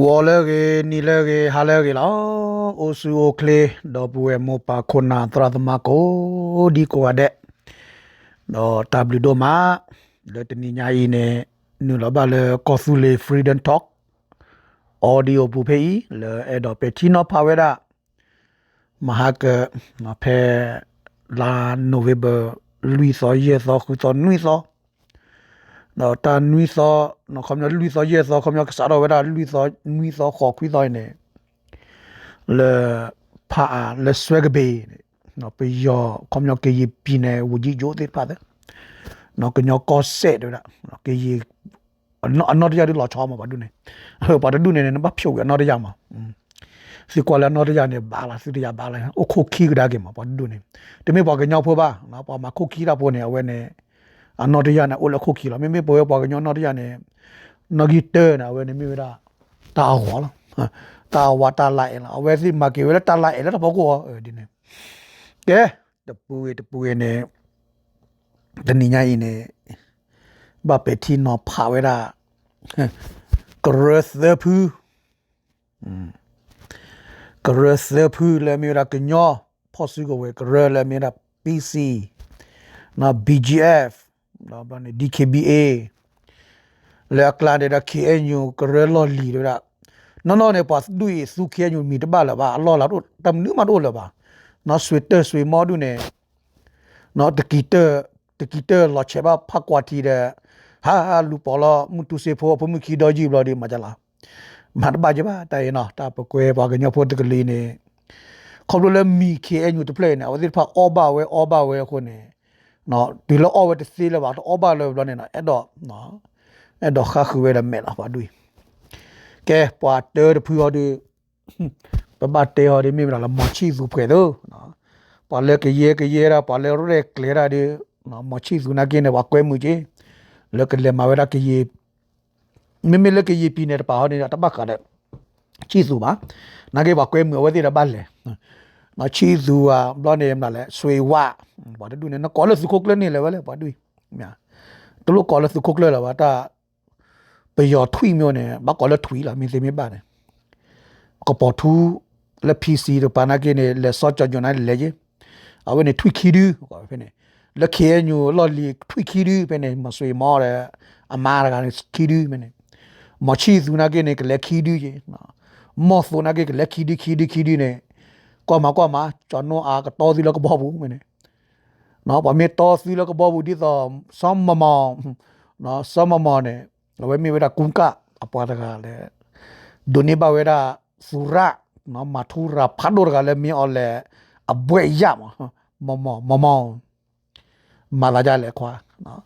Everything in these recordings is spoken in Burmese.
ဝေါ်လေကေနီလေကေဟာလေကေလောအိုဆူအိုကလေဒေါ်ပူဝဲမောပါခုနာသရသမကိုဒီကိုအတဲ့တော့ W ဒိုမာလေတနီညာဤနေနူလဘလေကောဆူလေ freedom talk audio ပူဖေးလေအဲ့တော့ပတီနိုပါဝဲတာမဟာကမဖဲလာနိုဗေဘာလူဆိုယေဆိုခုဆိုနွီဆို တော့တာနွီဆိုနော်ခမလူဆိုယေဆိုခမကစားတော့ဝဲတာလူဆိုနွီဆိုခေါ်ခွီဆိုနေလေဖာလေဆွဲကဘေနော်ပြယောခမကယေပြနေဝကြီးဂျိုတဲ့ပါတယ်နော်ကညကောဆက်တော့နော်ကယေနော်အနော်တရားတွေလာချောမှာပါဒုနေပါဒုနေနေဘာဖြုတ်ရနော်တရားမှာစီကွာလာနော်တရားနေဘာလာစီတရားဘာလာအခုခီကဒါကေမှာပါဒုနေတမေပါကညောဖို့ပါနော်ပါမှာခုခီတာပေါ်နေအဝဲနေ အနော်တရားနေအိုလခုခီလာမေမေပေါ်ရပါကညောနော်တရားနေနော်ဂီတဲနာဝဲနေမိဝဲတာတာဟောလားတာဝါတာလိုက်လားအဝဲစီမကေဝဲတာလိုက်လားတော့ဘောကောဒီနေကဲတပူတပူနေတနိညာရင်နေဘာပတီနော်ဖာဝဲတာကရစသပူကရစသပူလေမီရာကညောဖော်စုကိုဝဲကရလေမီရာ PC နော် BGF နော်ဘာနေ DKBA လေကလာတဲ့ KNU ကရလော်လီတို့ကနော်နော်နေပတ်ဒူစု KNU မီတပါလာပါအလော်လာတို့တမ်နူမတို့လာပါနော်ဆွေတာဆွေမော်ဒူနေနော်တကီတာတကီတာလော်ချေပါဖကွာတီတဲ့ဟာဟာလူပေါ်လာမတူစေဖို့ဖမှုခီတော့ကြည့်လို့ဒီမှာကြလားမတ်ဘာကြပါတိုင်နော်တာပကွဲပါကညဖို့တကလေးနေခေါ်လို့လည်းမီ KNU တပလက်နေဝဒီဖာအောဘာဝဲအောဘာဝဲခုနေ နော်ဒီလောအောဝဲတစီးလည်းပါတော့အောဘာလည်းလို့နေနော်အဲ့တော့နော်အဲ့တော့ခါခွေးလည်းမဲ့လားပါဒွိကဲပွာတေတဖူရဒီပပတေဟောဒီမိမလားမချီစုဖွဲ့တော့နော်ပါလေကရေကရေရာပါလေရဲကလေရာဒီနော်မချီစုနာကင်းနေဝကွဲမှုကြီးလကလေမဝရကရေမိမိလကရေပြနေတပါဟောနေတာတပတ်ခါတဲ့ချီစုပါနာကေပါကွဲမှုဝဲသေးတယ်ပါလေမချီစုอ่ะဘလောနေ မလားလဲဆွေဝဘာတူနေနော်ကောလစုခုတ်လနေလေဝဲလေဘာတူမြာတလို့ကောလစုခုတ်လလာပါတာပယောထွိမျိုးနေဘာကောလထွိလာမင်းစမေပါတယ်ကပေါ်ထူလက် PC တော့ပါနာကေနေလက်စော့ကြော်ကြနိုင်လေကြီးအဝနေထွိခီဒူကောဖ ೇನೆ လက်ခဲညိုလော်လီထွိခီဒူဖ ೇನೆ မဆွေမောတယ်အမားကလည်းခီဒူမနေမချီသူနာကေနေကလက်ခီဒူကြီးနော်မော်သူနာ ကေကလက်ခီဒူခီဒူခီဒူနေကောမကောမကျွန်တော်အားကတော်စီလကဘောဘူးမနေနော်ဗမေတော်စီလကဘောဘူးဒီတော့စမ်မမောင်နော်စမ်မမောင်နေဝဲမီဝဲတာကုန်းကအပွားတကလည်းဒိုနေဘဝဲတာစူရနော်မထူရာဖတ်တော်ကလည်းမြင်အောင်လေအဘွဲ့ရမမမမမောင်မလာကြလေခွာနော်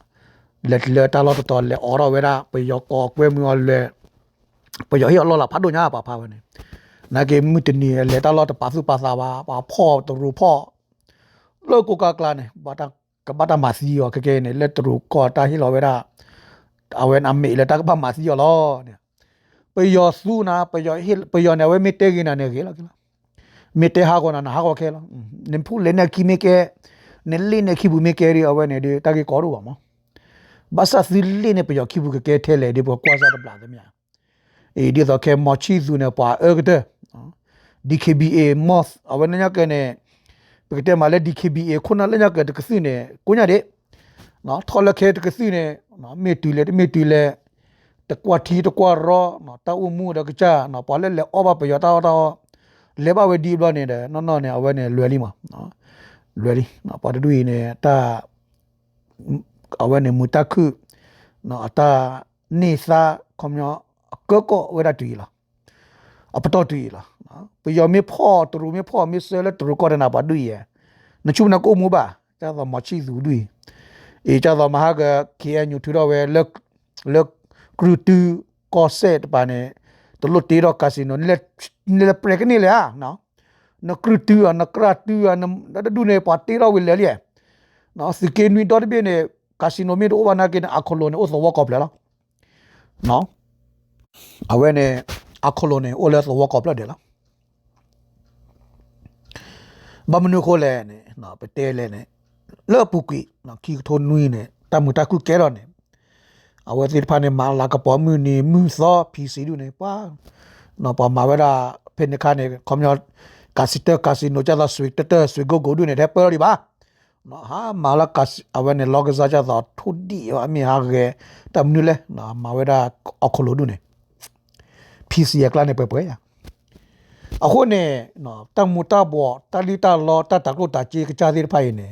လက်လက်တလို့တော်လေအော်ရဝဲတာပယောကောကွဲမျိုးလေပယောဟေလောလာဖတ်တော်ညာပါဖာဝဲနေ နာကေမှုတနီလေတလောတပါစုပါစာပါပါဖော့တရူဖော့လောကိုကာကလာနေဘာတာကဘာတာမာစီယောကကဲနေလက်တရူကောတာဟီလောဝဲတာအဝဲနာမေလေတကဘာမာစီယောလောနေပယောစုနာပယောဟီပယောနေဝဲမီတေကီနာနေကေလောကေလောမီတေဟာကောနာနာဟာကောကေလောနင်ဖူလေနေကီမေကေနေလီနေခီဘူမေကေရီအဝဲနေဒီတကေကောရောပါမောဘာသာသီလီနေပယောခီဘူကကဲထဲလေဒီဘောကွာစားတပလာသမ edi da ke mochi zune pa ögde DKBA moth အဝဲနေညကနေပကတဲ့မှာလေ DKBA ခုနလည်းညကတကစီနေကိုညတဲ့နော်ထော်လခဲတကစီနေနော်မေတူလေမေတူလေတကွာတီတကွာရောနော်တာအမှုတကကြနော်ပါလေလေအောဘပယတာတာလေဘဝဒီဘလနေတယ်နော်နော်နေအဝဲနေလွယ်လီမှာနော်လွယ်လီနော်ပါတူနေတာအဝဲနေမူတခုနော်အတာနေစာကွန်မျောကောကောဝဲတာတူလာအပတော်တူလာ ไปยอมมีพ่อตรูไมีพ่อมีเซแล้วตรูก็ได้นาบด้วยอะนั่นชุบนักอุมูบ่าจ้าเรมาชีสูด้วยไอีจ้าเรมาหากเขียนอยู่ที่เราเวเลิกเลิกกรูตือก็เซตปานี่ตลอดตีเราคาสิโนนี่แหละนี่แหละเปรกนี่แหละเนาะนักกรูตือนักกราตือนั่นดูในปาร์ตี้เราวลเลยเนเนาะสเกนวีดอร์เบเนคาสิโนมีรู้ว่านักเกนอัคโลเนโอสวกอบเลยละเนาะเอาไว้เนี่ยอัคโลเนโอเลสวกอบเลยเดี๋ยวละ บามนุโคแลเนี่ยเนาะไปเตะเลยเนี่ยเลิกปุกิเนาะคีทนนุยเนี่ยตามุตาคุแกรอนเนี่ยเอาไว้ติดพันในมาลากระป๋อมือนี่มือซ้อพีซีดูเนี่ยป้าเนาะปอมาเวลาเพนคาเนี่ยคอมยอดคาสิเตอร์คาสิโนจ้าสวิตเตอร์สวิโกโกดูเนี่ยแทเปอร์ดิบ้าเนาะฮะมาลากาเอาไว้เนี่ยลอกซาจ้าต่อทุดีว่ามีฮาเกตามนุเลยเนาะมาเวลาออคโลดูเนี่ยพีซีกลาเนี่ยเปเปอร์อ่ะ အခုနေနော်တမ်မူတာဘောတလီတာလောတတကလို့တာချေကချာသေးဖိုင်နေ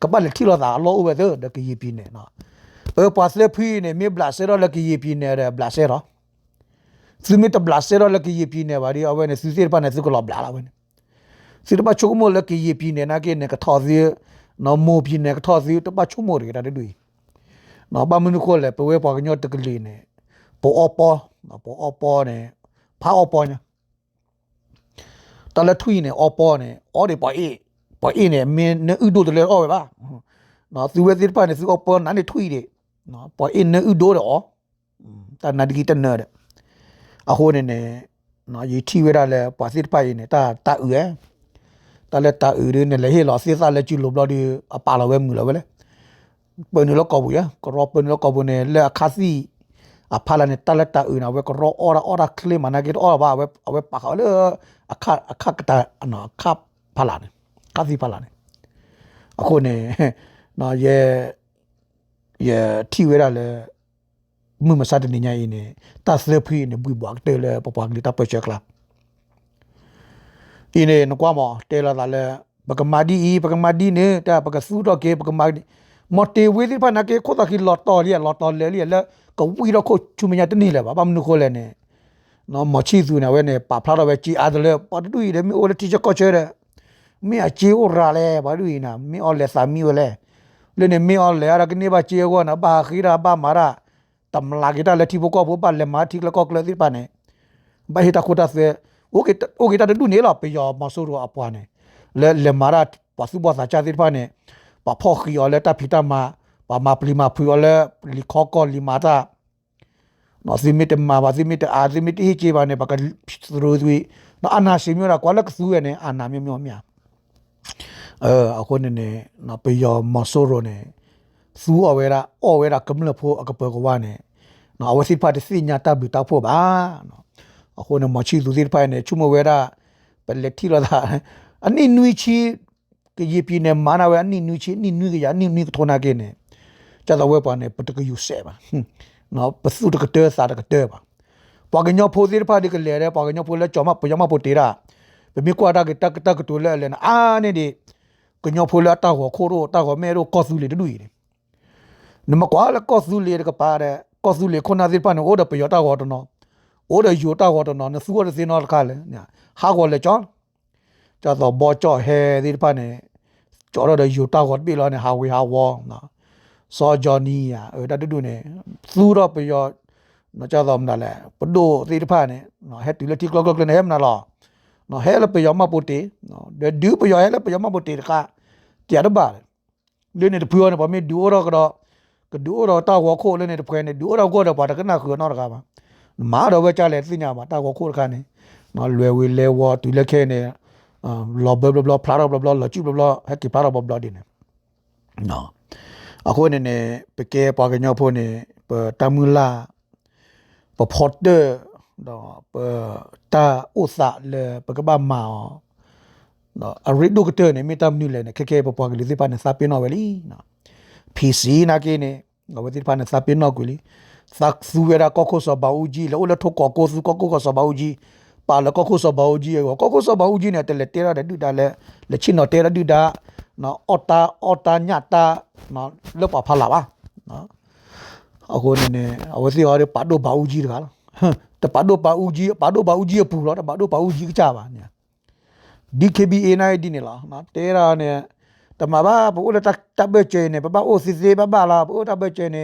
ကပတ်လက်ထီလောသာလောဥပဲတဲ့ကီပီနေနော်เออปัสเลพีเนี่ยมีบลาเซโรละกีพีเนี่ยเรบลาเซโรซึมิตบลาเซโรละกีพีเนี่ยบาดิเอาเวเนี่ยซิซิปาเนี่ยซึกลอบลาละเวเนี่ยสิตบะชุกโมละกีพีเนี่ยนะเกเนี่ย ตะละทุยเนี่ยออปอเนี่ยออเดปอเอปอเอเนี่ยเมนเนอุโดตะละออเวบาเนาะซูเวซิปาเนี่ยซูออปอนั้นเนี่ยทุยเดเนาะปอเอเนอุโดเดออตะนาดิกิตะเนเดอะโหเนี่ยเนี่ยเนาะยีทีเวดาแล้วปอซิปาเนี่ยตะตะอือตะละตะอือเนี่ยละเฮลอซิซาละจุลบลอดิอะปาละเวมือละเวละเปิ้นเนี่ยละกอบุยะกรอเปิ้นเนี่ยละกอบุเนี่ยละคาซี่ ဖလာနဲ့တလက်တာဥနာဝဲကရောအော်ရာအော်ရာကလီမနာကေအော်ဘာဝဲဝဲပါခါလေအခါအခါကတာနော်ခါဖလာနဲ့ခါစီဖလာနဲ့အခုနေနော်ရဲ့ရဲ့ထီဝဲတာလေမှုမစားတဲ့ညရင်နေတတ်စလေဖီနေဘူဘွားတဲလေပပကလီတာပချက်ကလာဒီနေနကွာမတဲလာတာလေပကမာဒီပကမာဒီနေတာပကဆူတော့ကေပကမာဒီမတေဝေးဒီဖနာကေခိုတာကီလော်တော်လီလော်တော်လေလီလေ ကဝီတော့ခိုချူမညာတနေလေဘာမနုခိုလေနေနော်မချီသူနေဝဲနေပါဖလာတော့ပဲជីအားတယ်လေပတ်တူရမီအိုလတီချကောချဲတယ်မီအချီအိုရာလေဘာလို့နာမီအော်လေစာမီဝလေလေနေမီအော်လေအရကနေပါချေကောနာဘာခီရာဘာမာရာတမလာဂီတာလက်တီဘကောဘောပါလေမာတီကလကောကလဒီပါနေဘာဟီတာခိုတာစေโอเคโอเคတာတူနေလာပေယောမဆိုးတော့အပွားနေလေလေမာရာပစုဘောစာချာဒီပါနေပဖောခီယောလေတာဖီတာမာ ပါမာပလီမာဖူယောလေလီခောကောလီမာတာနော်စီမီတမာပါစီမီတအာစီမီတဟိချေပါနေပကရိုဇဝီနော်အနာရှိမျိုးရာကွာလကဆူရနေအနာမျိုးမျိုးမြအဲအခုနေနေနော်ပေယောမဆိုးရောနေစူအဝဲရာအဝဲရာကမလဖို့အကပကဝါနေနော်အဝစီပါတစီညာတဘီတာဖို့ပါနော်အခုနမချီသူစီဖိုင်နေချုမဝဲရာပလက်တီလာတာအနိနွီချီကရေပြင်းနေမာနာဝဲအနိနွီချီအနိနွီကရအနိနွီကထောနာကေနေ ကျတော့ဝဲပါနေပတကယူဆဲပါနော်ပစုတကတဲစားတကတဲပါပွာကညောဖိုစီဖာဒီကလေရဲပွာကညောဖိုလဲကြောမပယမပိုတေရာဘမီကွာတာကတက်တက်တူလဲလဲအာနေဒီကညောဖိုလဲတာဟောခိုးတော့တာဟောမဲတော့ကောဆူလေတူရီနမကွာလဲကောဆူလေကပါတဲ့ကောဆူလေခုနာစီပါနေဩဒပယောတာဟောတော့နော်ဩဒယူတာဟောတော့နော်နစူရစင်းနော်ခါလဲညာဟာကောလဲကြောကျတော့ဘောကြောဟဲဒီပါနေကြောတော့ယူတာဟောပြီလောနေဟာဝေဟာဝေါနော် စောဂျော်နီယာအဲတတူတူနေသူတော့ပယောနော်ကြတော့မနာလဲပဒိုဒီတဖာနေနော်ဟက်တူလက်တီကလောကလောကနေမနာလောနော်ဟဲလပယောမပိုတေနော်ဒဒူပယောဟဲလပယောမပိုတေတကတရားတော့ပါလေနေတပယောနေပါမေဒူရောကတော့ကဒူရောတာဝခိုးလည်းနေတဖွဲနေဒူရောကိုတော့ပါတကနာခုနော်တကပါမာတော့ပဲကြလဲသိညာမှာတာဝခိုးတကနေနော်လွယ်ဝေလဲဝတူလက်ခဲနေအာလောဘဘဘဖလာဘဘလောချူဘဘဟက်ကီပါဘဘဒီနေနော် အခုနေနေပကေပါကညောဖို့နေပတမူလာပဖော့ဒတော့ပတာဥစလေပကဘာမာနော်အရိဒုကတဲ့နေမီတမ်နူလေနေခကေပပွားကလေးစပါနေစပင်းနော်ဝလီနော် PC နာကေနေငါဝတိပါနေစပင်းနော်ကူလီသက်သူရကောကိုစဘာဦးကြီးလောလထုတ်ကောကိုစုကောကိုစဘာဦးကြီးပါလကောကိုစဘာဦးကြီးရောကောကိုစဘာဦးကြီးနဲ့တလေတေရတဲ့ဒူတာလေလက်ချင်းနော်တေရဒူတာ နော်အော်တာအော်တာညတာနော်လောပါဖလာပါနော်အခုနေနေအဝစီရောပါဒိုဘာဦးကြီးတကားလားတပါဒိုပါဦးကြီးပါဒိုပါဦးကြီးပူတော့တပါဒိုပါဦးကြီးကြပါညာ DKBA နိုင်ဒီနေလားနော်တေရာနဲ့တမဘာဘူလတတဘချေနေပပအိုစီစီပပလာဘူတဘချေနေ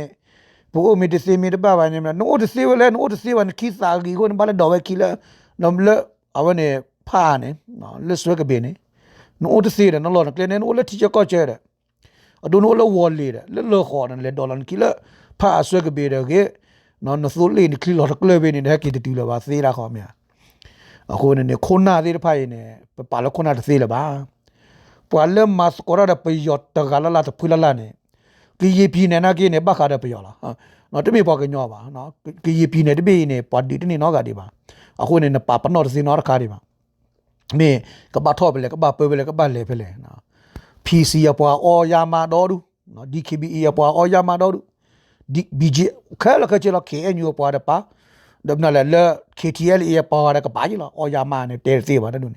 ဘူအိုမီတစီမီတပပါနေမနိုတစီဝလဲနိုတစီဝန်ခိစာဂီကိုနဘလတော့ဝဲခိလနမ်လအဝနေဖာနေနော်လက်ဆွဲကဘေနေ နိုတစီရနော်လောကလနေနိုလက်တီချကောချဲတယ်အဒိုနိုလဝေါ်လေတယ်လက်လောခေါ်တယ်လက်ဒေါ်လာခိလဖာဆွဲကဘေတယ်ကေနော်နဆိုလေးနိခိလောကလဘေနေတဲ့ကိတတူလပါသေးတာခေါ်မြာအခုနေခုနာသေးတဖိုင်နေပါလခုနာတသေးလပါပွာလမတ်ကိုရတဲ့ပယောတဂလာလာတဖူလာလာနေကီယီပြည်နေနာကိနေဘခါတဲ့ပယောလာနော်တမေပေါ်ကညောပါနော်ကီယီပြည်နေတပေနေပါတီတနေနော်ကတိပါအခုနေနပါပနော်စင်နော်ခါဒီ မှာမေကဘာထော့ပဲလေကဘာပဲပဲလေကဘာလေပဲလေနော် PC ရပွားအော်ယာမာတော်ဒူနော် DKBE ရပွားအော်ယာမာတော်ဒူ BG ခဲလကချေလ KNU ပွားတဲ့ပါဒမနလလ KTL ရပွားတဲ့ကဘာကြီးလောအော်ယာမာနဲ့တဲသေးပါတဲ့နုန်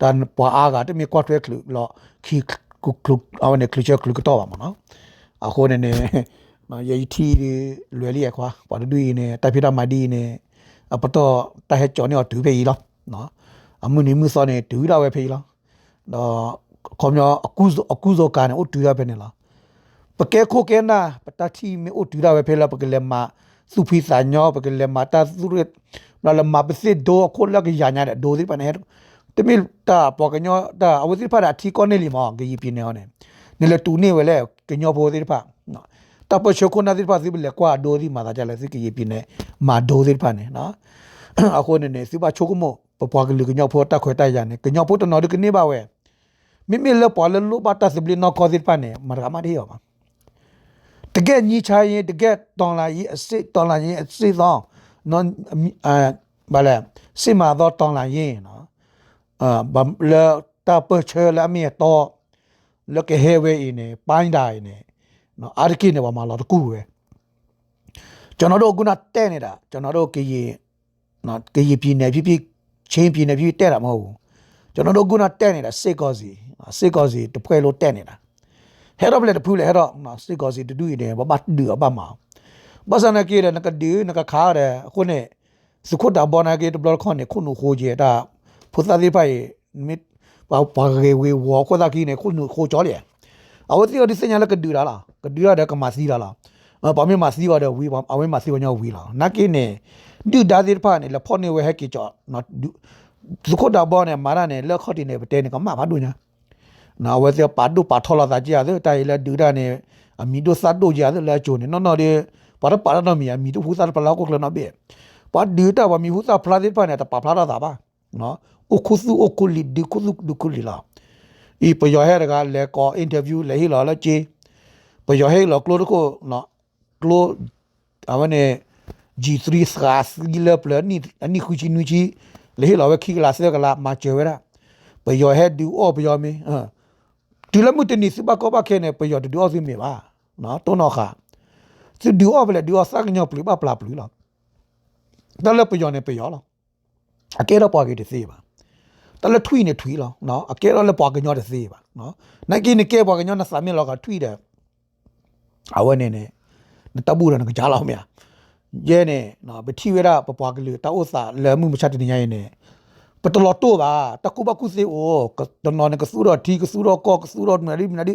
တန်ပွားအားကတမီကွတ်ဝဲကလူလောခီကုကလုအော်နေကလူချကလူကတော့ပါမနော်အခုနေနေနော်ယေတီလွယ်လျက်ခွာပါတူနေတိုင်ဖိတာမဒီနေအပတော့တဟက်ကျော်နေတူပဲကြီးလောနော် အမှုနေမှုစောနေတူရဝဲဖေးလောတော့ခေါမျောအကူအကူဇောကနေအိုတူရပဲနေလားပကဲခိုကဲနာပတတိမေအိုတူရဝဲဖေးလားပကလေမာစုဖီစာညောပကလေမာတာစုရလာလမာပစစ်ဒိုခိုလကရညာတဲ့ဒိုဒီပနေတမီတာပကညောတာအဝစီဖာတာထီကောနေလီမောဂီပြနေဟောနေနေလေတူနေဝဲလေကညောဖိုဒီဖာနော်တပချခုနာဒီဖာစီဘလေကွာဒိုဒီမာတာကြလဲစီကီပြနေမာဒိုဒီဖာနေနော်အခုနေနေစီပါချိုကမော ပပွားကလူကညောဖိုတာခွဲတိုက်ရနေကညောဖိုတနော်ဒီကနေပါဝဲမိမိလေပေါ်လလူပါတာစဘလီနော်ကောဒီဖာနေမရမဒီယောပါတကယ်ညီချရင်တကယ်တော်လာရင်အစစ်တော်လာရင်အစစ်သောနော်အာဘာလဲစစ်မာတော့တော်လာရင်နော်အာဘမ်လေတာပချေလာမီတော့လကဟေဝေအင်းနေပိုင်းတိုင်းနေနော်အာရကိနေပါမလာတကူပဲကျွန်တော်တို့ခုနတဲ့နေတာကျွန်တော်တို့ကရင်နော်ကရင်ပြည်နယ်ဖြစ်ဖြစ် ချင်းပြည်နယ်ဖြစ်တဲ့တာမဟုတ်ဘူးကျွန်တော်တို့ခုနတဲ့နေတာစစ်ကောစီစစ်ကောစီတပွဲလို့တဲ့နေတာဟဲတော့လေတဖူးလေဟဲတော့နော်စစ်ကောစီတူတူနေဘာဘာတူအပမှာဘာစနာကေရနကဒီနကခါရခုနေစခုတာဘောနာကေတဘလခွန်နေခုနခိုဂျေတာဖုသတိပိုင်မစ်ဘာဘာကေဝေဝခေါ်တာကီနေခုနခိုကြောလေအဝတိရဒီစညာလကဒူလာလားကဒူရတဲ့ကမစီလာလားအ ဘာမေမစီရတဲ့ဝီဘာအဝဲမစီဝညဝီလာနကိနေဒူဒါဒီဖာနေလဖောနေဝဲဟက်ကီကြောနော်စခုတာဘောနေမာရနေလက်ခေါတိနေပတဲနေကမဘာဒူညာနာဝဲစပါဒူပါထောလာတာကြရတဲ့တိုင်လက်ဒူဒါနေအမီဒိုစတ်ဒိုကြရတဲ့လက်ချိုနေနော်နော်ဒီပါရပါရနော်မီအမီဒိုဖူစာပလောက်ကိုကလနော်ဘေပါဒီတာဝမီဟူစာဖလာဒီပါနေတာပါဖလာတာပါနော်အခုစုအခုလီဒီခုစုဒုခုလီလာဤပယောဟဲကလေကောအင်တာဗျူးလေဟီလာလာချေပယောဟဲလောကလိုကိုနော် ကလိုအဝနေ G3 sgas gila plan ni ani kuchi nuchi le hila we khi la se kala ma che wera pe yo he du o pe yo mi ha du la mu te ni si ba ko ba khe ne pe yo du o si mi ba no to no kha si du o ble du o sa nyo pli ba pla pli la da le pe yo ne pe yo la a ke ro pa ke de si ba da le thui ne thui la no a ke ro le pa ke nyo de si ba no na ki ne ke pa ke nyo na sa mi lo ka thui de a we ne ne တဘူရနကကြားလောက်မြရဲနေနော်ပတိဝရပပွားကလေးတောက်စာလဲမှုမချတဲ့ညရင်နေပတလောတော့ပါတကူဘကုစေအိုကတနော်နကဆူတော့တီကဆူတော့ကောကဆူတော့မရီမနာဒီ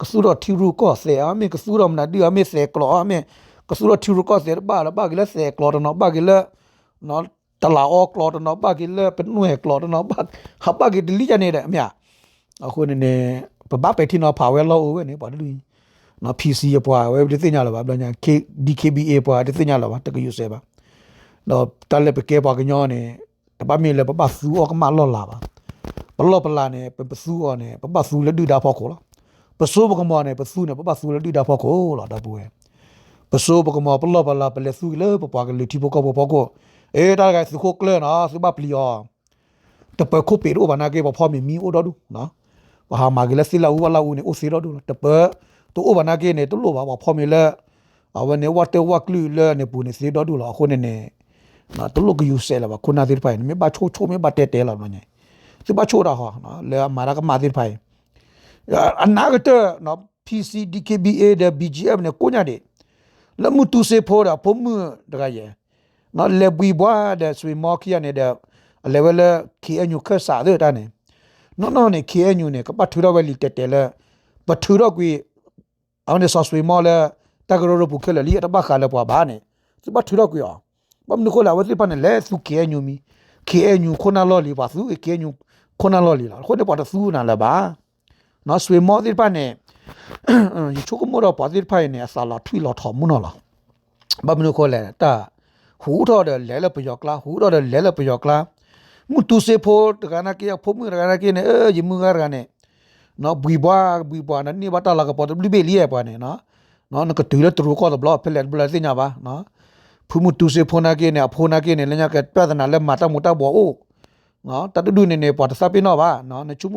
ကဆူတော့တီရူကောဆေအမေကဆူတော့မနာဒီအမေဆေကလောအမေကဆူတော့တီရူကောဆေဘာလာဘာကလေးဆေကလောတော့ဘာကလေးနော်တလာအောကလောတော့ဘာကလေးပနွေကလောတော့ဘာဟာဘာကဒီလီချနေတယ်အမြအခုနေနေပပပဲတီနော်ဖာဝဲလောဝဲနေပါလူ နော် PC ရပွားဝဲဒီသိညာလောပါဘလညာ K DKBA ပွားဒီသိညာလောပါတကယူဆဲပါတော့တလည်းပကေပွားကညောနေတပမေလည်းပပဆူအောကမလောလာပါဘလောပလာနေပဆူအောနေပပဆူလက်ဒူတာဖောက်ခေါ်လားပစိုးပကမောနေပဆူနေပပဆူလက်ဒူတာဖောက်ခေါ်လားတပူဝဲပစိုးပကမောပလောပလာပလက်ဆူလေပပွားကလူတီဘောကောဘောကောအေးတာကစခုကလနော်စပပလီယောတပခုပေရောဘာနာကေဘဖော်မီမီအိုတော်ဒူနော်ဘာမာဂလစီလာဝလာဝနေအိုစီတော်ဒူတပ တူအိုဘာနာကေနေတူလိုပါဘာဖော်မီလာအဝနေဝတ်တဝကလူလေနေပူနေစီတော်ဒူလာခုနေနေနော်တူလိုကယူဆဲလာပါခုနာဒီပိုင်မေဘာချိုချိုမေဘာတဲတဲလာမညစဘာချိုရာဟာနော်လေမာရာကမာဒီပိုင်အနာဂတ်နော် PC DKBA တဲ့ BGF နဲ့ကိုညာတဲ့လမှုတူစေဖော်တာဖုံးမှုတကရဲ့နော်လေဘီဘွားတဲ့ဆွေမော်ခီရနေတဲ့ level KNU ခက်စားတဲ့တန်းနေနော်နော်နေ KNU နဲ့ကပတ်ထူတော့ဝဲလီတက်တယ်လဲပထူတော့ကွေ အောင်နေဆော့ဆွေမော်လဲတကရောရပုခဲလဲလီတဘခါလဲပွားဘာနေစပတ်ထူတော့ကွေအောင်ဘမ်နခိုလာဝတိပနဲ့လဲသူ KNU မီ KNU ခုနလော်လီပါသူ KNU ခုနလော်လီလားခုနေပေါ်တော့သူနာလဲပါနော်ဆွေမော်ဒီပနဲ့ယချိုကမောတော့ပါဒီဖိုင်နေအစားလာထွီလော်ထော်မှုနော်လားဘမ်နခိုလဲတာဟူတော့တယ်လဲလဲပယောကလာဟူတော့တယ်လဲလဲပယောကလာမှုတူစေဖို့တကနာကေဖို့မှုတကနာကေနေအေးမှုကရကနေ နော်ဘီဘွားဘီဘွားနနီဘာတာလာကပေါ်ဘလီဘေလီရပါနေနော်နော်နကတူရတူကောတော့ဘလော့ဖလက်ဘလသိညာပါနော်ဖုမှုတူစေဖိုနာကေနေဖိုနာကေနေလညာကပြဒနာလက်မာတမတာဘောအိုနော်တတဒုနေနေပေါ်တစပိနောပါနော်နချုမ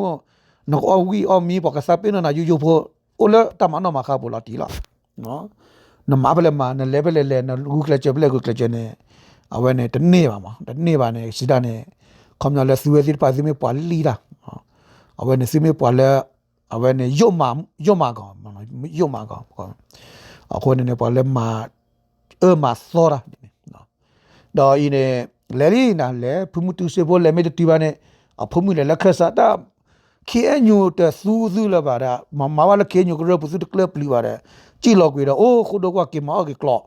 နောအဝီအမီပေါ်ကစပိနောနာယူယူဖိုအိုလတမနောမခါဘောလာတီလာနော်နမဘလမနလေဘလေလေနဂုကလချဘလေဂုကလချနေအဝဲနေတနေပါမတနေပါနေစီတာနေခေါမလက်စုဝဲစီပါစီမေပွာလီလာအဝဲနေစီမေပွာလဲအဝဲနေယွတ်မာယွတ်မာကောင်မနော် awene sime pwale awene yoma yoma gom mano yoma gom gom akone ne pwale ma e ma sora no do ine leli na le pumutu se bo le me tu ba ne aphumu le lakha sa ta ki enyu te su su la ba da ma ma wa le ke enyu gro pu su de club li ba da ji lo gwe da o khu do kwa ke ma o ke klo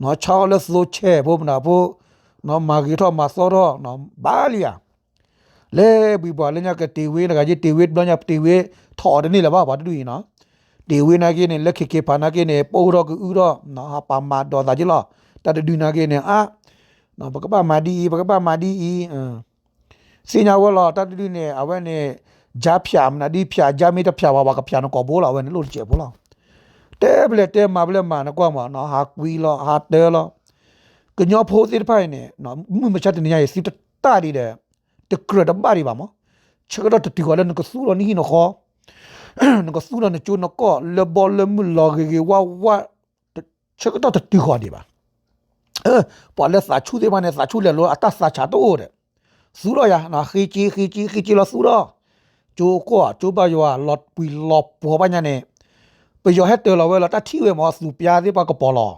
no cha le so che bo na bo no ma gi tho ma so ro no ba li ya လေဘီဘာလညာကတီဝေးနကကြီးတီဝေးဘလညာတီဝေးထော်တယ်နေလားဘာဘာတူရင်နော်ဒီဝိနာကေနေလက်ခေခေဖာနာကေနေပိုရောကဥရောနော်ဟာပါမာတော်တာကြီးလောတတဒူနာကေနေအာနော်ဘကပမာဒီဘကပမာဒီအင်းစင်ညာဝလောတတဒူနေအဝဲနေဂျာဖြာမနာဒီဖြာဂျာမီတဖြာဝါဘကဖြာနကောဘောလာဝဲနေလို့ကျေဘောလာတဲဘလက်တဲမာဘလက်မာနကွာမနော်ဟာကွီလောဟာတဲလောကညောဖိုးစစ်ဖိုင်နေနော်မှုမချတဲ့နေရစီတတာဒီတဲ့ တကရဒဘာရီပါမချက်ကတော့တတီကောလည်းကဆူလောနီနော်ခေါ်နကဆူရနချုနကောလေဘောလမလောဂေဝါဝါချက်ကတော့တူခေါ်ဒီပါအဲပေါ်လက်စာချူသေးပါနဲ့စာချူလေလောအတစာချတော့တဲ့ဆူရရနာခီချီခီချီခီချီလောဆူရဂျိုကောဂျိုဘယောလော့ပီလော့ပေါ်ပါညာနေပယောဟက်တယ်လောဝဲလောတတီဝဲမောဆူပြားသေးပါကပေါ်လော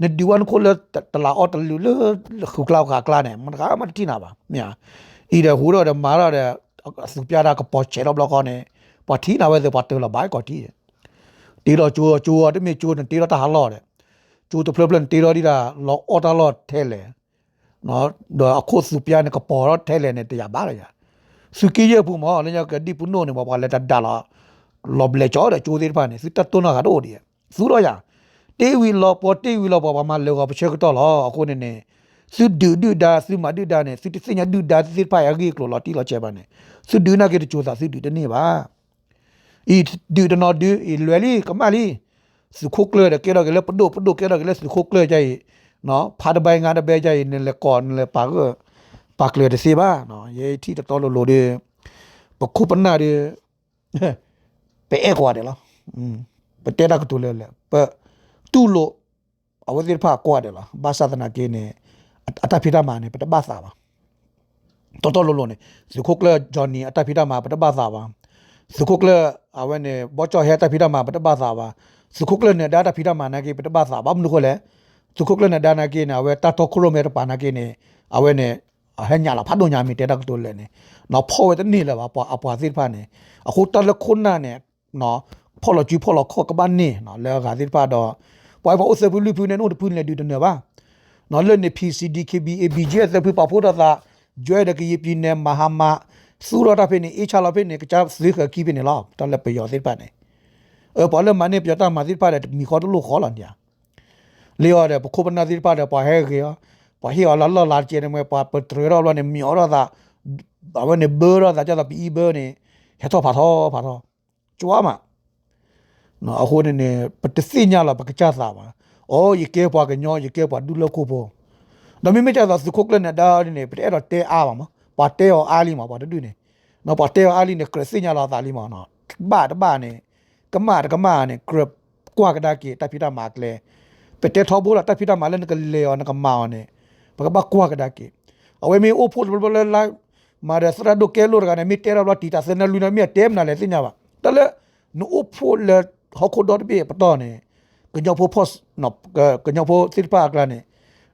နေဒီဝန်ခိုလတလာအော်တလူလခုကလောက်ခါကလာနေမကမတိနာပါမြာဤတဲ့ဟိုတော့မာရတဲ့ဆူပြားတာကပေါ်ချေ တော့ဘလောကောနေပတိနာဝဲစပတ်တယ်လဘိုင်ကောတီတီတော့ကျိုးကျိုးတမေကျိုးတီတော့တဟာလော့တဲ့ကျိုးတပလပလန်တီတော့ဒီတာလောအော်တာလော့ထဲလေနော်တော့အခုစုပြနေကပေါ်တော့ထဲလေနေတရားပါရရစုကီရပူမောလည်းကဒီပုနိုနေဘောပါလက်တဒါလာလောဘလေချောတဲ့ကျိုးသေးပါနေစစ်တတုနာကတော့ဒီစုတော့ရတေဝီလောပေါ်တေဝီလောပေါ်ပါမလောကပချက်တော့လောအခုနေနေ สุดดูดูดาสุมาดูดาเนี่ยสุดสิ่งดูดาสุดไปอะไรกลัวลอตีลอเจ็บเนี่ยสุดดูน่าเกิดจูซาสุดดูดนี่บ้าอีดูดนอดูอีเลลี่ก็มาลีสุขุกเลยเด็กเราเกลือปดูปดูเกลือเกลือสุขุกเลยใจเนาะพาดใบงานใบใจเนี่ยละก่อนเลยปากก็ปากเลยเดซีบ้าเนาะยัยที่ตะตอโลโลเดปคุปนาเดไปเอกว่าเดี๋ยวอืมไปเตะรักตัวเลยแหละไปตู้โลเอาไว้ที่ผ้ากว่าเดี๋ยวบ้าศาสนาเกเนี่ย အတဖိတမာနဲ့ပတပစာပါတော်တော်လုံးလုံးနဲ့ဇခုကလဂျွန်နီအတဖိတမာပတပစာပါဇခုကလအဝနဲ့ဘောချောဟဲတဖိတမာပတပစာပါဇခုကလနဲ့ဒါတဖိတမာနာကေပတပစာပါမလို့ခေါ်လဲဇခုကလနဲ့ဒါနာကေနာဝဲတတ်တော်ခရိုမဲပါနာကေနဲ့အဝနဲ့အဟညာလာဖတ်တော့ညာမီတဲတက်တိုလဲနဲ့နော်ဖော်ဝဲတနေလဲပါပွာအပွာစစ်ဖတ်နဲ့အခုတလခုနာနဲ့နော်ဖော်လကျူဖော်လခေါ်ကပန်းနေနော်လဲဂါစစ်ဖတ်တော့ပွာပေါ်အစပူလူပူနေနို့ပူနေဒီတနေပါ နော်လဲနေ PCD KBA BGS ပူပါဖို့တာကျွဲတကီပြင်းနေမဟာမာစူရတာဖိနေအချလာဖိနေကချပ်စလိခကီဖိနေလောက်တလည်းပယောစစ်ပါနေအပေါ်လည်းမနေပြတာမစစ်ပါတဲ့မိခေါ်လို့ခေါ်လာနေလေရတယ်ပခုပနာစစ်ပါတဲ့ပါဟဲကေယပါဟီအလာလာလာချေနေမပါပထရရောလည်းမြောရတာဘာဝနေဘောရတာကြတာပီဘောနေဟဲ့တော့ဖာတော့ဖာတော့ကြွားမှာနော်အခုနေပတသိညာလာပကချသာပါ အော်ရေကဲပွားကညောရေကဲပွားဒူလခုပေါ်ဒါမိမချတာစခုကလည်းနဲ့ဒါနေပတဲ့တော့တဲအားပါမပါတဲရောအားလီမှာပါတူနေနော်ပါတဲရောအားလီနဲ့ကရစညာလာသာလီမှာနော်ဘာတဘာနေကမတကမနေကရကွာကဒါကီတပိတာမာကလေပတဲထောဘူလာတပိတာမာလည်းကလေရောနကမောင်းနေဘကဘကွာကဒါကီအဝဲမီအိုဖိုဘလလာမာရစရာဒိုကဲလိုရကနေမီတဲရောတီတာစနလူနမီတဲမနာလေစညာပါတလေနိုအိုဖိုလဟခုဒတ်ဘေပတော်နေ ကညောဖိုဖော့နော်ကညောဖိုစစ်ပါကလာနေ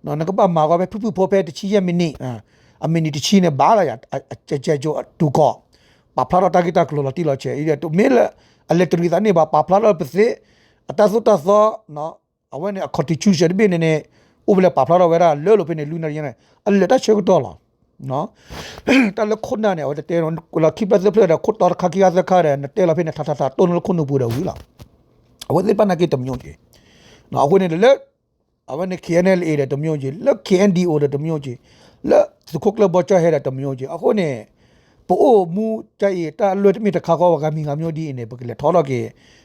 နော်နကပမာကပဲဖူဖူဖိုဖဲတချီရမီနီအာအမီနီတချီနဲ့ဘာလာရကြကြကြတူကောပါဖလာတာဂီတာကလောတီလာချေဤတူမေလအလက်ထရစ်အနေပါပါဖလာပစေအတဆုတသောနော်အဝဲနဲ့အခေါ်တီချူရှယ်ဘင်းနဲ့ဥပလေပါဖလာတော့ဝဲတာလဲလို့ဖိနေလူနေရနေအလက်တချေကတော့လားနော်တလခုနာနဲ့ဟိုတဲရွန်ကိုလာခိပတ်ဇပလက်ခုတော်ခါကီယာဇခါရနဲ့တဲလာဖိနေထထထတုံးလခုနပူတယ်ဝီလာအဝဲပနာကေတမြုံကြီး နော်အခုနေလေအဝဲနဲ့ KNL တဲ့တမြုံကြီးလက် KNDO တဲ့တမြုံကြီးလက်စခုကလဘချဟဲတဲ့တမျိုးကြီးအခုနေပို့မူကြိုက်တာလွတ်မိတခါကောကမီငါမျိုးဒီနေပကလေထောတော့ကေ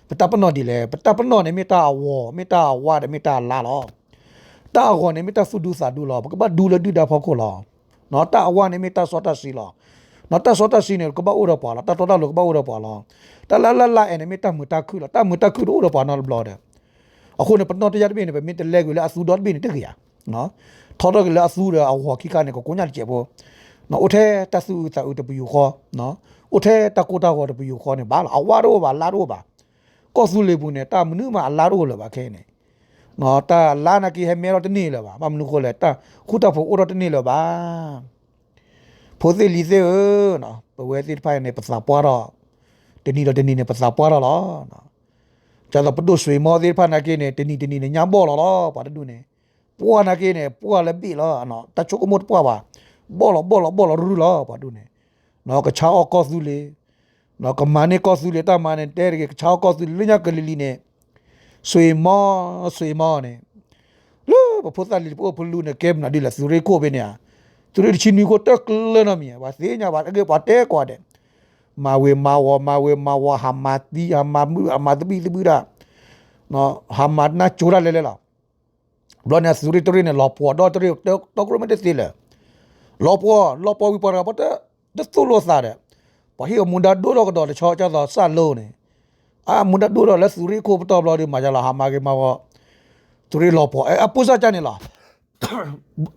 ပတပနောဒီလေပတပနောနေမိတာဝမေတာဝါဒမိတာလာလောတာဟောနေမိတာဖူဒူစာဒူလောကဘာဒူလဒူဒါဖောကိုလောနော်တာအဝနေမိတာစောတာစီလောနော်တာစောတာစီနေကဘာဥရပါလားတာတော်တာလောကဘာဥရပါလားတာလာလာလာအနေမိတာမူတာခုလောတာမူတာခုဥရပါနော်ဘလောတဲ့ အခုနေပတော့တရားပြနေပဲမိတလဲကလေအဆူဒေါတ်ပြနေတကရနော်ထော်တော့ကလေအဆူရအဟောခိကနေကိုကိုညာကျေဘောနော်ဥထဲတဆူတာဥတပူခေါ်နော်ဥထဲတကိုတာဟောတပူခေါ်နေဘာလားအဝါတော့ပါလာတော့ပါကောဆူလေဘူးနေတာမနုမအလာတော့လောပါခဲနေနော်တာလာနာကီဟမဲတော့တနေ့လောပါမမနုခိုလေတာခုတဖို့အော်တော့တနေ့လောပါဖိုသေလီသေနော်ပဝဲတိဖိုင်နေပစာပွားတော့တနေ့တော့တနေ့နေပစာပွားတော့လောနော် ကျတော့ပဒုဆွေမောသေးဖာနာကေနေတနေ့တနေ့နေညာဘောလောလောပါတူနေပွားနာကေနေပွားလည်းပြီလောနော်တချို့အမတ်ပွားပါဘောလောဘောလောဘောလောရူလောပါတူနေနော်ကချောက်ကောစုလေနော်ကမန်နေကောစုလေတာမန်နေတဲရကချောက်ကောစုလေညကလီလီနေဆွေမောဆွေမောနေလူဘဖို့တလီပိုဖလူနေကဲမနာဒီလာသူရေကိုပဲနေသူရေချင်းနီကိုတက်လနမီဘာစေညာဘာတကေပါတဲကွာတဲ့ မာဝေမာဝမာဝေမာဝဟာမာတီဟာမာမူဟာမာတပီတပီရာနော်ဟာမာနာချိုရာလဲလဲလားဘလောနေသူရေတရီနေလောပေါ်တော့တရီတော့ကရမတဲ့စီလေလောပေါ်လောပေါ်ဝီပါရာပတ်တဲ့တူလို့စားတယ်ဘာဟီမွန်ဒါဒိုတော့ကတော့ချောချောတော့စလုံးနေအာမွန်ဒဒူရလက်စူရီကိုပတော်ဘလော်ဒီမာကြလာဟာမာကေမာဝသူရီလောပေါ်အပူစာချနေလား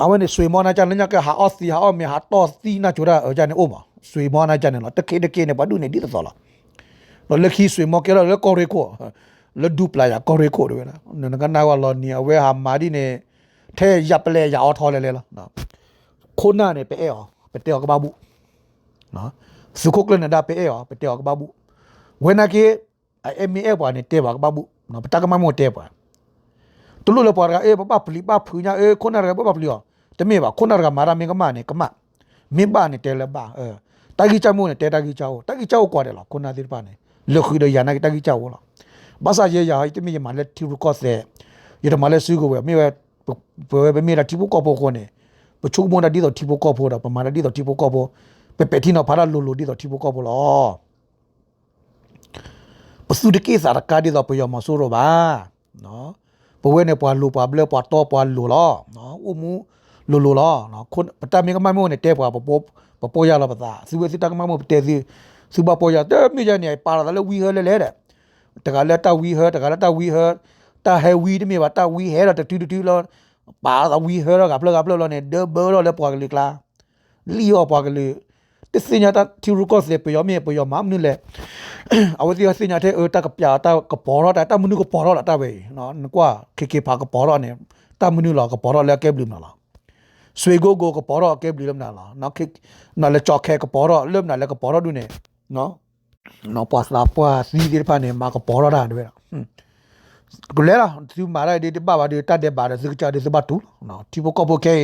အဝနေဆွေမောနာချန်ညကဟာအော့စီဟာအော့မီဟာတော့စီနာချူရာအကြနေအိုမ ဆွေမောနာချန်နေလားတကေတကေနေဘာဒူနေဒီတော့လားလောလက်ခီဆွေမောကေလောလက်ကောရီကိုလက်ဒူပလာယာကောရီကိုတွေလားနကနာဝလောနီအဝဲဟာမာဒီနေထဲရပ်ပလဲရအောင်ထော်လဲလဲလားနော်ခုနာနေပဲအောပဲတဲကဘာဘူးနော်စုခုကလနဒါပဲအောပဲတဲကဘာဘူးဝဲနာကေ MA ပွားနေတဲပါကဘာဘူးနော်ပတကမမို့တဲပါတူလို့လပွားကအေးပပပလီပဖူညာအေးခုနရကပပပလီယောတမေပါခုနရကမာရမင်ကမနေကမမင်းပါနေတဲလပါအဲ တာကြီးချမို့နေတဲတာကြီးချောတာကြီးချောကွာတယ်လားခုနသစ်ပါနေလခီရယာနာတာကြီးချောလားဘာသာရေယာတမေမလက်တီရကော့စေရတမလက်စုကိုပဲမြေပဲပဲမြေလာတီဘကောပေါ်ခေါနေပချုံမနာဒီတော့တီဘကောပေါ်တော့ပမာဒီတော့တီဘကောပေါ်ပပတီနော်ဖာလာလိုလိုဒီတော့တီဘကောပေါ်လောပစုတကိစားကာဒီတော့ပြောမဆိုးတော့ပါနော်ဘဝနဲ့ပွားလူပွားဘလပွားတော့ပွားလူလောနော်ဥမှုလူလူလောနော်ခုပတမင်ကမမို့နဲ့တဲပွားပပိုး ပပိုးရလာပါသားစီဝစီတကမမို့တဲစီစူပါပေါ်ရတဲ့မိကြနေပါလာတယ်ဝီဟဲလဲလဲတဲ့တကလည်းတဝီဟဲတကလည်းတဝီဟဲတဟဲဝီတမြေပါတဝီဟဲတော့တူတူတူလောပါတော့ဝီဟဲတော့ကပလကပလလောနေဒဘလောလဲပွားကလေးကလာလီယောပွားကလေးတစညာတာတီရူကော့စေပယောမြေပယောမမနုလေအဝတိစညာတဲ့တကပြတာကပေါ်တော့တာမနုကပေါ်တော့တာပဲနော်ကွာခေခေဖာကပေါ်တော့နေတမနုလောကပေါ်တော့လဲကဲဘလူးမလား ဆွေကိုကိုကပေါ်တော့ကဲဘလူးလမလားနော်ခေနော်လဲချော့ခဲကပေါ်တော့ lâm နာလဲကပေါ်တော့ဒုနေနော်နော်ပွားလာပွားစီဒီဖာနေမှာကပေါ်တော့တာတွေ့လားကလဲလားသူမာရဒီတပါပါဒီတတ်တဲ့ပါတဲ့စကချာဒီစပါတူနော်တီဘကောဘကဲ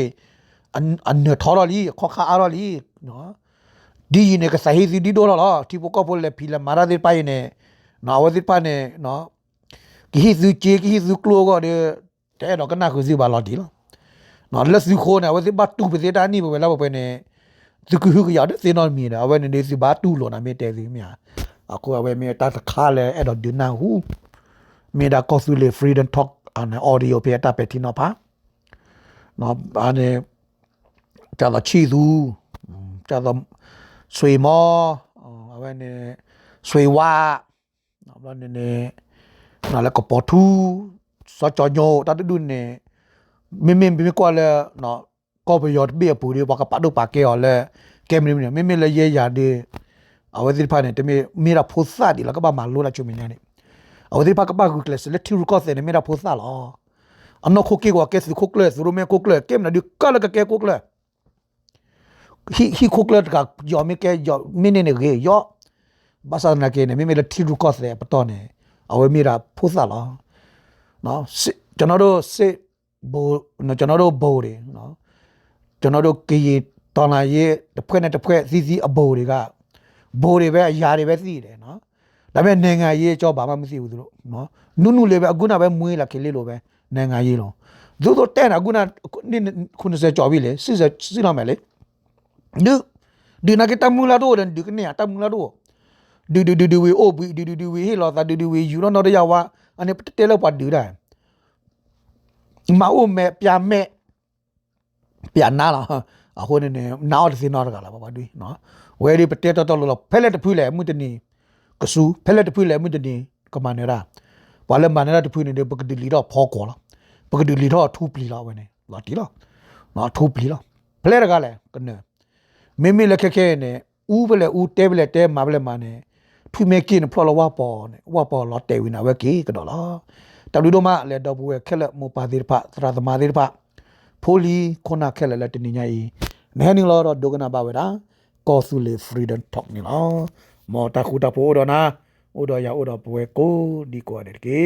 အန်အန်ထော်ရလီခေါခါအရလီနော် di ne ka sahi di di dola la tipo ko pol le phila mara de pa ne na wa di pa ne no ki hi zu che ki hi zu klo go de te no ka na khu zi ba la di la no le su kho ne wa di ba tu pe ta ni ba la ba pe ne zu ku hu ya de se no mi na wa ne ne si ba tu lo na me te si mi ako wa me ta kha le e do di na hu me da ko su le freedom talk an audio pe ta pe ti no pa no ba ne ta la chi du ta la ဆွေမောအဝဲနေဆွေဝါနော်ဘလနေနေနော်လည်းကပေါ်ထူစောချောညိုတတ်ဒုနေ မင်းမင်းပြကွာလဲနော်ကောပယောတပြပူရီဘကပတ်တော့ပါကဲော်လဲကဲမင်းမင်းမင်းလည်းရဲရတဲ့အဝဲဒီဖာနေတမေမီရာဖိုစာဒီလကဘာမလိုလာချုံမင်းနေအဝဲဒီဖာကဘာကုကလစလက်တီရူကော့စနေမီရာဖိုစာလောအနော်ခိုကေကွာကဲစခိုကလစရူမဲခိုကလကဲမနာဒီကလကကဲခိုကလ hi hi khoklat ka yo me ke yo mine ne ge yo basa na ke ne me me la thi ru ko se pato ne awe mi ra phu sa la no ကျွန်တော်တို့စစ် ဘိုးကျွန်တော်တို့ဘိုးတွေနော်ကျွန်တော်တို့ကရီတော်လာရေးတစ်ဖွဲ့နဲ့တစ်ဖွဲ့စီစီအဘိုးတွေကဘိုးတွေပဲအရာတွေပဲသိတယ်နော်ဒါပေမဲ့နိုင်ငံရေးအကြောဘာမှမသိဘူးသူတို့နော်နုနုလေးပဲအခုနပဲမွေးလာခေလေးလိုပဲနိုင်ငံရေးလုံးသူတို့တဲ့အခုန90ကျော်ပြီလေ80 80လောက်မယ်လေ du di na kita mula do dan di kene ta mula do du du du du we o bi du du du we he lo ta du du we you no no ya wa ane pete lo pa du da မအိုမဲပြမဲပြနာလာအခုနေနေနောက်တစ်စင်းတော့ကလာပါပါတွေ့နော်ဝဲဒီပတက်တော့တော့လောဖဲလက်တဖူးလေမှုတနီကဆူဖဲလက်တဖူးလေမှုတနီကမနေရာဘာလဲမနေရာတဖူးနေပကတိလီတော့ဖောကောလားပကတိလီတော့ထူပလီလားဝဲနေလာတီလားနော်ထူပလီလားဖလဲရကလည်းကနေမင်းမလက်ခက်ခဲနေဦးပလဲဦးတဲပလဲတဲမပလဲမနေထူမဲကင်းဖလောဝါပေါ်နေဝါပေါ်လောတဲဝိနာဝဲကေကတော့လား တလူတို့မလဲတော့ဘူးခက်လက်မပါသေးဖသရသမာသေးဖဖိုလီခုနခက်လက်လက်တနေညာဤနဲနေလောတော့ဒုကနာပါဝဲတာကောဆူလေဖရီဒမ်တော့နေလားမော်တာခုတာပိုတော့နာဥတော်ရဥတော်ပွဲကိုဒီကွာတယ်ကေ